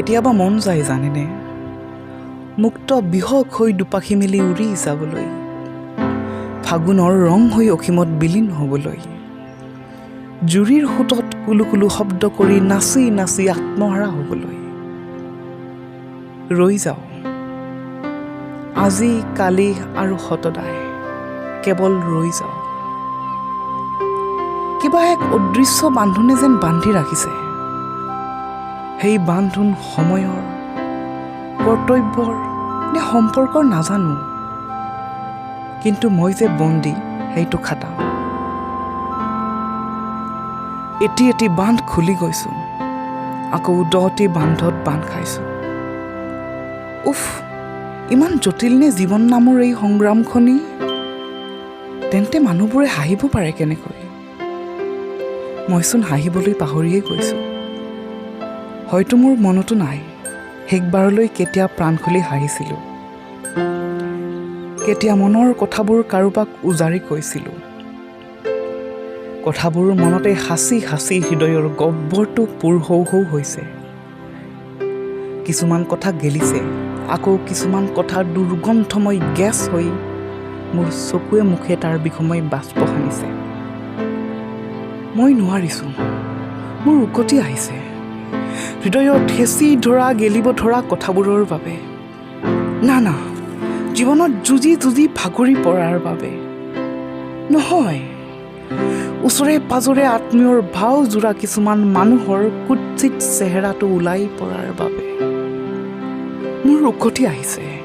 কেতিয়াবা মন যায় জানেনে? মুক্ত বিহক হৈ দুপাখি মেলি উৰি যাবলৈ ফাগুনৰ ৰং হৈ অসীমত বিলীন হ'বলৈ জুৰিৰ সোঁতত কুলু কুলু শব্দ কৰি নাচি নাচি আত্মহাৰা হ'বলৈ। ৰৈ যাওঁ। আজি কালি আৰু সতদাই কেৱল ৰৈ যাওঁ। কিবা এক অদৃশ্য বান্ধোনে যেন বান্ধি ৰাখিছে। সেই বান্ধোন সময়ৰ কৰ্তব্যৰ নে সম্পৰ্কৰ নাজানো। কিন্তু মই যে বন্দী সেইটো খাটাম। এটি এটি বান্ধ খুলি গৈছোঁ। আকৌ দহটি বান্ধত বান্ধ খাইছোঁ। উফ ইমান জটিল নে জীৱন নামৰ এই সংগ্ৰামখনি? তেন্তে মানুহবোৰে হাঁহিব পাৰে কেনেকৈ? মইচোন হাঁহিবলৈ পাহৰিয়েই গৈছোঁ। হয়তো মোৰ মনতো নাই। শেষবাৰলৈ কেতিয়া প্ৰাণ খুলি হাঁহিছিলোঁ। কেতিয়া মনৰ কথাবোৰ কাৰোবাক উজাৰি কৈছিলোঁ। কথাবোৰ মনতে সাঁচি সাঁচি হৃদয়ৰ গহ্বৰটো পুৰ হৌ হৌ হৈছে। কিছুমান কথা গেলিছে আকৌ কিছুমান কথা দুৰ্গন্ধময় গেছ হৈ মোৰ চকুৱে মুখে তাৰ বিষময় বাষ্প সানিছে। মই নোৱাৰিছোঁ মোৰ উকতি আহিছে। হৃদয়ত হেঁচি ধৰা গেলিব ধৰা কথাবোৰৰ বাবে। না না জীৱনত যুঁজি যুঁজি ভাগৰি পৰাৰ বাবে। নহয় ওচৰে পাজৰে আত্মীয়ৰ ভাও জোৰা কিছুমান মানুহৰ কুৎচিত চেহেৰাটো ওলাই পৰাৰ বাবে। মোৰ উকতি আহিছে।